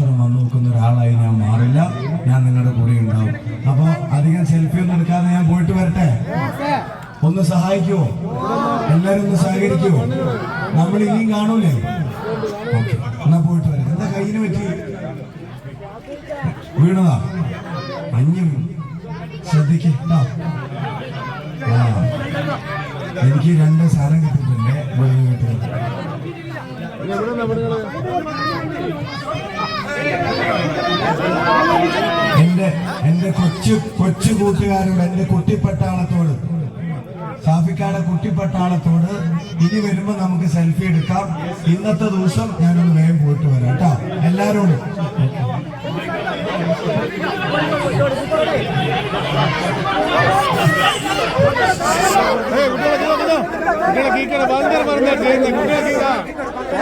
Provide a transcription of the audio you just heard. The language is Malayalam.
മാത്രം വന്നു നോക്കുന്ന ഒരാളായി ഞാൻ മാറില്ല. ഞാൻ നിങ്ങളുടെ കൂടെ ഉണ്ടാവും. അപ്പൊ അധികം സെൽഫി ഒന്നും എടുക്കാതെ ഞാൻ പോയിട്ട് വരട്ടെ? ഒന്ന് സഹായിക്കുവോ? എല്ലാരും ഒന്ന് സഹകരിക്കുവോ? നമ്മൾ ഇനിയും കാണൂലേ? എന്നാ പോയിട്ട് വരാം എന്താ കയ്യിന് പറ്റി? വീണതാ? മഞ്ഞും ശ്രദ്ധിക്കാം എനിക്ക് രണ്ട് സാധനം കിട്ടിയിട്ടുണ്ട്. എന്റെ എന്റെ കൊച്ചു കൊച്ചു കൂട്ടുകാരോട് എന്റെ കുട്ടിപ്പട്ടാളത്തോട് സാഫിക്കാടെ കുട്ടിപ്പട്ടാളത്തോട് ഇനി വരുമ്പോ നമുക്ക് സെൽഫി എടുക്കാം ഇന്നത്തെ ദിവസം ഞാനൊന്ന് വേഗം പോയിട്ട് വരാം കേട്ടോ എല്ലാരോടും കുട്ടികളെ കുട്ടികളെ എന്താ ചെയ്യുന്നത് കുട്ടികളെ